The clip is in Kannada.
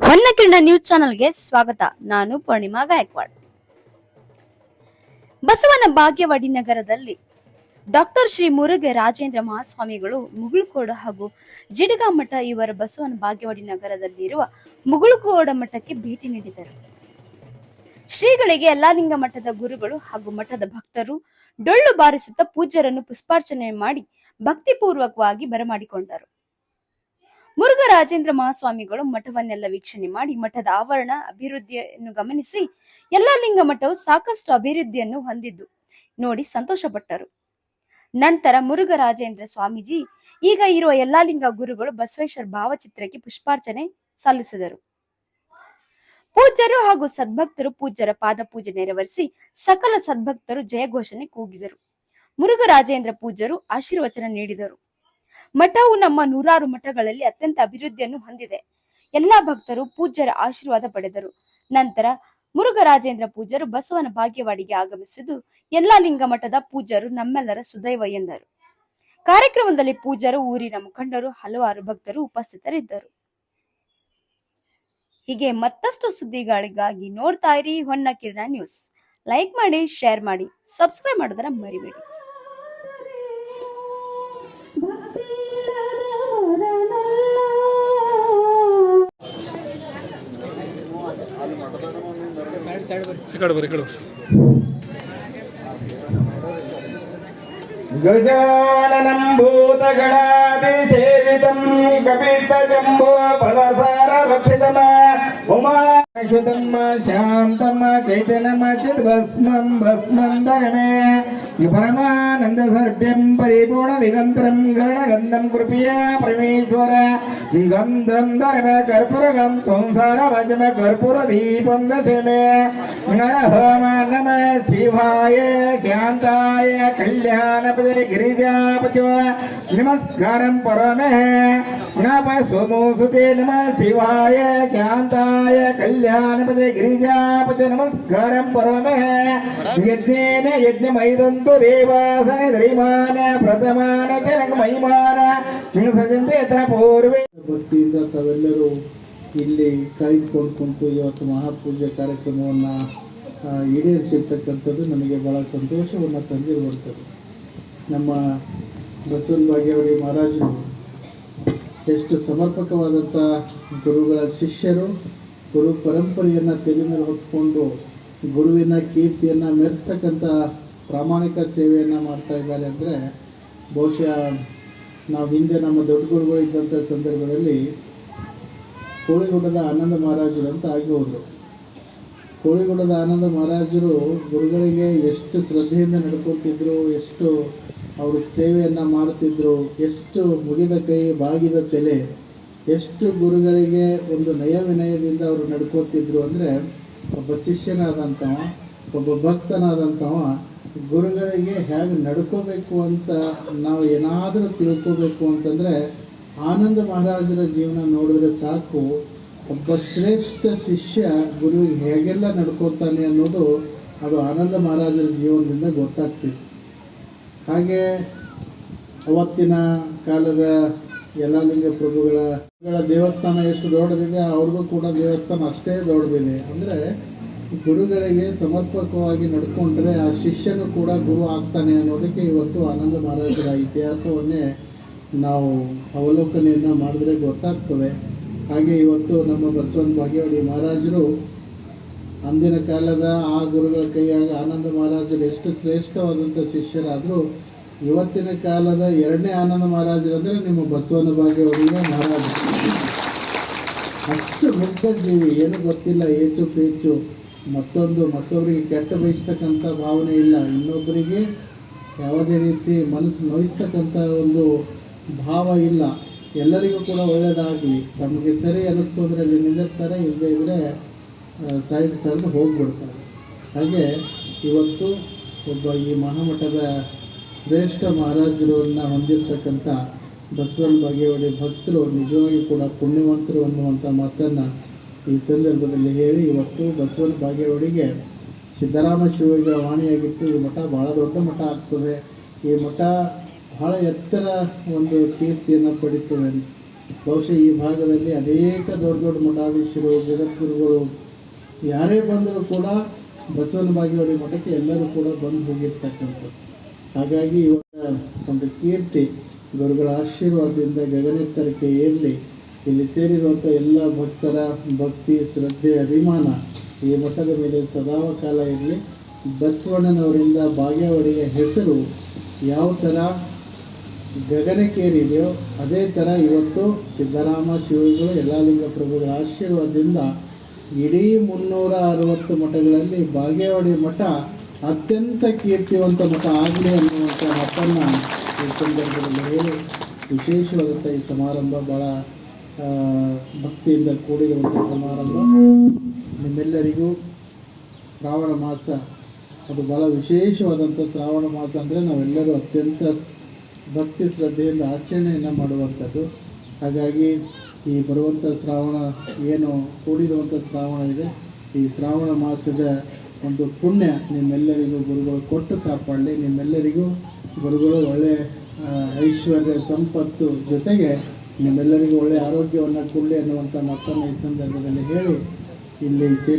ಹೊನ್ನಕಿರಣ ನ್ಯೂಸ್ ಚಾನೆಲ್ಗೆ ಸ್ವಾಗತ. ನಾನು ಪೂರ್ಣಿಮಾ ಗಾಯಕ್ವಾಡ್. ಬಸವನ ಭಾಗ್ಯವಾಡಿ ನಗರದಲ್ಲಿ ಡಾಕ್ಟರ್ ಶ್ರೀ ಮುರುಘ ರಾಜೇಂದ್ರ ಮಹಾಸ್ವಾಮಿಗಳು ಮುಗುಳುಕೋಡ ಹಾಗೂ ಜಿಡಗಾ ಮಠ ಇವರ ಬಸವನ ಬಾಗೇವಾಡಿ ನಗರದಲ್ಲಿರುವ ಮುಗುಳುಕೋಡ ಮಠಕ್ಕೆ ಭೇಟಿ ನೀಡಿದರು. ಶ್ರೀಗಳಿಗೆ ಯಲ್ಲಾಲಿಂಗ ಮಠದ ಗುರುಗಳು ಹಾಗೂ ಮಠದ ಭಕ್ತರು ಡೊಳ್ಳು ಬಾರಿಸುತ್ತಾ ಪೂಜ್ಯರನ್ನು ಪುಷ್ಪಾರ್ಚನೆ ಮಾಡಿ ಭಕ್ತಿಪೂರ್ವಕವಾಗಿ ಬರಮಾಡಿಕೊಂಡರು. ಮುರುಘ ರಾಜೇಂದ್ರ ಮಹಾಸ್ವಾಮಿಗಳು ಮಠವನ್ನೆಲ್ಲ ವೀಕ್ಷಣೆ ಮಾಡಿ ಮಠದ ಆವರಣ ಅಭಿವೃದ್ಧಿಯನ್ನು ಗಮನಿಸಿ ಎಲ್ಲಾ ಲಿಂಗ ಮಠವು ಸಾಕಷ್ಟು ಅಭಿವೃದ್ಧಿಯನ್ನು ಹೊಂದಿದ್ದು ನೋಡಿ ಸಂತೋಷಪಟ್ಟರು. ನಂತರ ಮುರುಘರಾಜೇಂದ್ರ ಸ್ವಾಮೀಜಿ, ಈಗ ಇರುವ ಎಲ್ಲಾ ಲಿಂಗ ಗುರುಗಳು ಬಸವೇಶ್ವರ ಭಾವಚಿತ್ರಕ್ಕೆ ಪುಷ್ಪಾರ್ಚನೆ ಸಲ್ಲಿಸಿದರು. ಪೂಜ್ಯರು ಹಾಗೂ ಸದ್ಭಕ್ತರು ಪೂಜ್ಯರ ಪಾದ ಪೂಜೆ ನೆರವೇರಿಸಿ ಸಕಲ ಸದ್ಭಕ್ತರು ಜಯಘೋಷಣೆ ಕೂಗಿದರು. ಮುರುಘರಾಜೇಂದ್ರ ಪೂಜ್ಯರು ಆಶೀರ್ವಚನ ನೀಡಿದರು. ಮಠವು ನಮ್ಮ ನೂರಾರು ಮಠಗಳಲ್ಲಿ ಅತ್ಯಂತ ಅಭಿವೃದ್ಧಿಯನ್ನು ಹೊಂದಿದೆ. ಎಲ್ಲಾ ಭಕ್ತರು ಪೂಜ್ಯರ ಆಶೀರ್ವಾದ ಪಡೆದರು. ನಂತರ ಮುರುಘರಾಜೇಂದ್ರ ಪೂಜರು ಬಸವನ ಭಾಗ್ಯವಾಡಿಗೆ ಆಗಮಿಸಿದ್ದು ಎಲ್ಲಾ ಲಿಂಗ ಮಠದ ಪೂಜರು ನಮ್ಮೆಲ್ಲರ ಸುದೈವ ಎಂದರು. ಕಾರ್ಯಕ್ರಮದಲ್ಲಿ ಪೂಜರು, ಊರಿನ ಮುಖಂಡರು, ಹಲವಾರು ಭಕ್ತರು ಉಪಸ್ಥಿತರಿದ್ದರು. ಹೀಗೆ ಮತ್ತಷ್ಟು ಸುದ್ದಿಗಳಿಗಾಗಿ ನೋಡ್ತಾ ಇರಿ ಹೊನ್ನ ಕಿರಣ ನ್ಯೂಸ್. ಲೈಕ್ ಮಾಡಿ, ಶೇರ್ ಮಾಡಿ, ಸಬ್ಸ್ಕ್ರೈಬ್ ಮಾಡೋದರ ಮರಿಬೇಡಿ. ఇక్కడ ఇక్కడ గజాననం భూతగణాది సేవితం కపిత జంబో ఫలసార భక్షితమా शान्तं चैतन्यं चिद्भस्मं भस्मं धर्मे परमानन्दसर्भ्यं परिपूर्णदिगन्तरं गणगन्धं कृपया परमेश्वर। गन्धं धर्म दशमे। नरः नमः शिवाय शान्ताय कल्याणपदे गिरिजापचो नमस्कारं परमे। नम सोमोसुते नमः शिवाय शान्ताय ಗಜಾನಪದೆ ಗಿರಿಜಾಪತಿ ನಮಸ್ಕಾರಂ ಪರಮಃ. ಯಜ್ಞೇನ ಯಜ್ಞ ಮೈದಂತು ದೇವಾಸನ ಧರಿಮಾನ, ಪ್ರಥಮಾನ ಜನಕ ಮೈಮಾನ ಸಜಂತೆ ಭಕ್ತಿಯಿಂದ ತಾವೆಲ್ಲರೂ ಇಲ್ಲಿ ಕಾಯ್ದುಕೊಂಡು ಕುಂತು ಇವತ್ತು ಮಹಾಪೂಜೆ ಕಾರ್ಯಕ್ರಮವನ್ನು ಈಡೇರಿಸಿರ್ತಕ್ಕಂಥದ್ದು ನಮಗೆ ಭಾಳ ಸಂತೋಷವನ್ನು ತಂದಿರುವಂಥದ್ದು. ನಮ್ಮ ಬಸವನ್ ಭಾಗ್ಯವಳಿ ಮಹಾರಾಜರು ಎಷ್ಟು ಸಮರ್ಪಕವಾದಂಥ ಗುರುಗಳ ಶಿಷ್ಯರು ಗುರು ಪರಂಪರೆಯನ್ನು ತಲೆ ಮೇಲೆ ಹೊತ್ಕೊಂಡು ಗುರುವಿನ ಕೀರ್ತಿಯನ್ನು ಮೆರೆಸ್ತಕ್ಕಂಥ ಪ್ರಾಮಾಣಿಕ ಸೇವೆಯನ್ನು ಮಾಡ್ತಾ ಇದ್ದಾರೆ ಅಂದರೆ ಬಹುಶಃ ನಾವು ಹಿಂದೆ ನಮ್ಮ ದೊಡ್ಡ ಗುರುಗಳು ಇದ್ದಂಥ ಸಂದರ್ಭದಲ್ಲಿ ಕೋಳಿಗುಡ್ಡದ ಆನಂದ ಮಹಾರಾಜರು ಅಂತ ಆಗಿ ಹೋದರು ಕೋಳಿಗುಡ್ಡದ ಆನಂದ ಮಹಾರಾಜರು ಗುರುಗಳಿಗೆ ಎಷ್ಟು ಶ್ರದ್ಧೆಯಿಂದ ನಡ್ಕೊತಿದ್ರು, ಎಷ್ಟು ಅವರು ಸೇವೆಯನ್ನು ಮಾಡ್ತಿದ್ರು, ಎಷ್ಟು ಮುಗಿದ ಕೈ, ಬಾಗಿದ ತಲೆ ಎಷ್ಟು ಗುರುಗಳಿಗೆ ಒಂದು ನಯ ವಿನಯದಿಂದ ಅವರು ನಡ್ಕೋತಿದ್ರು ಅಂದರೆ ಒಬ್ಬ ಶಿಷ್ಯನಾದಂಥವ ಒಬ್ಬ ಭಕ್ತನಾದಂಥವ ಗುರುಗಳಿಗೆ ಹೇಗೆ ನಡ್ಕೋಬೇಕು ಅಂತ ನಾವು ಏನಾದರೂ ತಿಳ್ಕೋಬೇಕು ಅಂತಂದರೆ ಆನಂದ ಮಹಾರಾಜರ ಜೀವನ ನೋಡಿದ್ರೆ ಸಾಕು. ಒಬ್ಬ ಶ್ರೇಷ್ಠ ಶಿಷ್ಯ ಗುರುವಿಗೆ ಹೇಗೆಲ್ಲ ನಡ್ಕೋತಾನೆ ಅನ್ನೋದು ಅದು ಆನಂದ ಮಹಾರಾಜರ ಜೀವನದಿಂದ ಗೊತ್ತಾಗ್ತಿತ್ತು. ಹಾಗೆ ಅವತ್ತಿನ ಕಾಲದ ಯಲ್ಲಾಲಿಂಗ ಪ್ರಭುಗಳ ಗಳ ದೇವಸ್ಥಾನ ಎಷ್ಟು ದೊಡ್ಡದಿದೆ, ಅವ್ರಿಗೂ ಕೂಡ ದೇವಸ್ಥಾನ ಅಷ್ಟೇ ದೊಡ್ಡದಿದೆ. ಅಂದರೆ ಗುರುಗಳಿಗೆ ಸಮರ್ಪಕವಾಗಿ ನಡ್ಕೊಂಡ್ರೆ ಆ ಶಿಷ್ಯನು ಕೂಡ ಗುರು ಆಗ್ತಾನೆ ಅನ್ನೋದಕ್ಕೆ ಇವತ್ತು ಆನಂದ ಮಹಾರಾಜರ ಇತಿಹಾಸವನ್ನೇ ನಾವು ಅವಲೋಕನೆಯನ್ನು ಮಾಡಿದ್ರೆ ಗೊತ್ತಾಗ್ತವೆ ಹಾಗೆ ಇವತ್ತು ನಮ್ಮ ಬಸವನ ಭಾಗೇವಾಡಿ ಮಹಾರಾಜರು ಅಂದಿನ ಕಾಲದ ಆ ಗುರುಗಳ ಕೈಯಾಗ ಆನಂದ ಮಹಾರಾಜರು ಎಷ್ಟು ಶ್ರೇಷ್ಠವಾದಂಥ ಶಿಷ್ಯರಾದರೂ ಇವತ್ತಿನ ಕಾಲದ ಎರಡನೇ ಆನಂದ ಮಹಾರಾಜರು ಅಂದರೆ ನಿಮ್ಮ ಬಸವನ ಭಾಗ್ಯವರಿಗೆ ಮಹಾರಾಜ. ಅಷ್ಟು ಮುಗ್ಧ ಜೀವಿ, ಏನು ಗೊತ್ತಿಲ್ಲ ಹೆಚ್ಚು ಪೇಚು. ಮತ್ತೊಂದು ಮತ್ತೊಬ್ಬರಿಗೆ ಕೆಟ್ಟ ಬಯಸ್ತಕ್ಕಂಥ ಭಾವನೆ ಇಲ್ಲ. ಇನ್ನೊಬ್ಬರಿಗೆ ಯಾವುದೇ ರೀತಿ ಮನಸ್ಸು ನೋಯಿಸ್ತಕ್ಕಂಥ ಒಂದು ಭಾವ ಇಲ್ಲ. ಎಲ್ಲರಿಗೂ ಕೂಡ ಒಳ್ಳೆಯದಾಗಲಿ. ತಮಗೆ ಸರಿ ಅನ್ನಿಸ್ತು ಅಂದರೆ ಅಲ್ಲಿ ನಿಲ್ಲಿಸ್ತಾರೆ ಇಲ್ಲದೇ ಇದ್ದರೆ ಸೈಡ್ ಸರಿದು ಹೋಗ್ಬಿಡ್ತಾರೆ. ಹಾಗೆ ಇವತ್ತು ಒಬ್ಬ ಈ ಮಹಾಮಠದ ಶ್ರೇಷ್ಠ ಮಹಾರಾಜರನ್ನ ಹೊಂದಿರ್ತಕ್ಕಂಥ ಬಸವನ ಬಾಗೇವಾಡಿ ಭಕ್ತರು ನಿಜವಾಗಿ ಕೂಡ ಪುಣ್ಯವಂತರು ಅನ್ನುವಂಥ ಮಾತನ್ನು ಈ ಸಂದರ್ಭದಲ್ಲಿ ಹೇಳಿ, ಇವತ್ತು ಬಸವನ ಬಾಗೇವಾಡಿಗೆ ಸಿದ್ದರಾಮ ಶಿವಗಳ ವಾಣಿಯಾಗಿತ್ತು. ಈ ಮಠ ಭಾಳ ದೊಡ್ಡ ಮಠ ಆಗ್ತದೆ. ಈ ಮಠ ಬಹಳ ಎತ್ತರ ಒಂದು ಕೀರ್ತಿಯನ್ನು ಪಡಿತದೆ. ಬಹುಶಃ ಈ ಭಾಗದಲ್ಲಿ ಅನೇಕ ದೊಡ್ಡ ದೊಡ್ಡ ಮಠಾಧೀಶರು, ಜಗದ್ಗುರುಗಳು ಯಾರೇ ಬಂದರೂ ಕೂಡ ಬಸವನ ಬಾಗೇವಾಡಿ ಮಠಕ್ಕೆ ಎಲ್ಲರೂ ಕೂಡ ಬಂದು ಹೋಗಿರ್ತಕ್ಕಂಥದ್ದು. ಹಾಗಾಗಿ ಇವಾಗ ಒಂದು ಕೀರ್ತಿ ಗುರುಗಳ ಆಶೀರ್ವಾದದಿಂದ ಗಗನೆತ್ತರಕ್ಕೆ ಏರಲಿ. ಇಲ್ಲಿ ಸೇರಿರುವಂಥ ಎಲ್ಲ ಭಕ್ತರ ಭಕ್ತಿ, ಶ್ರದ್ಧೆ, ಅಭಿಮಾನ ಈ ಮಠದ ಮೇಲೆ ಸದಾವ ಕಾಲ ಇರಲಿ. ಬಸವಣ್ಣನವರಿಂದ ಭಾಗ್ಯವರಿಗೆ ಹೆಸರು ಯಾವ ಥರ ಗಗನಕ್ಕೇರಿದೆಯೋ ಅದೇ ಥರ ಇವತ್ತು ಸಿದ್ದರಾಮ ಶಿವಗಳು ಯಲ್ಲಾಲಿಂಗ ಪ್ರಭುಗಳ ಆಶೀರ್ವಾದದಿಂದ ಇಡೀ ಮುನ್ನೂರ ಅರವತ್ತು ಮಠಗಳಲ್ಲಿ ಬಾಗೇವಾಡಿ ಮಠ ಅತ್ಯಂತ ಕೀರ್ತಿವಂತ ಮಠ ಆಗಲಿ ಅನ್ನುವಂಥ ಮತನ್ನು ಈ ಸಂದರ್ಭದಲ್ಲಿ ಹೇಳಿ ವಿಶೇಷವಾದಂಥ ಈ ಸಮಾರಂಭ ಭಾಳ ಭಕ್ತಿಯಿಂದ ಕೂಡಿರುವಂಥ ಸಮಾರಂಭ. ನಿಮ್ಮೆಲ್ಲರಿಗೂ ಶ್ರಾವಣ ಮಾಸ, ಅದು ಭಾಳ ವಿಶೇಷವಾದಂಥ ಶ್ರಾವಣ ಮಾಸ ಅಂದರೆ ನಾವೆಲ್ಲರೂ ಅತ್ಯಂತ ಭಕ್ತಿ ಶ್ರದ್ಧೆಯಿಂದ ಆಚರಣೆಯನ್ನು ಮಾಡುವಂಥದ್ದು. ಹಾಗಾಗಿ ಈ ಬರುವಂಥ ಶ್ರಾವಣ, ಏನು ಕೂಡಿರುವಂಥ ಶ್ರಾವಣ ಇದೆ. ಈ ಶ್ರಾವಣ ಮಾಸದ ಒಂದು ಪುಣ್ಯ ನಿಮ್ಮೆಲ್ಲರಿಗೂ ಗುರುಗಳು ಕೊಟ್ಟು ಕಾಪಾಡಲಿ. ನಿಮ್ಮೆಲ್ಲರಿಗೂ ಗುರುಗಳು ಒಳ್ಳೆಯ ಐಶ್ವರ್ಯ, ಸಂಪತ್ತು ಜೊತೆಗೆ ನಿಮ್ಮೆಲ್ಲರಿಗೂ ಒಳ್ಳೆಯ ಆರೋಗ್ಯವನ್ನು ಕೊಡಲಿ ಅನ್ನುವಂಥ ಮತ್ತೊಮ್ಮೆ ಈ ಸಂದರ್ಭದಲ್ಲಿ ಹೇಳಿ ಇಲ್ಲಿ ಸೇರಿ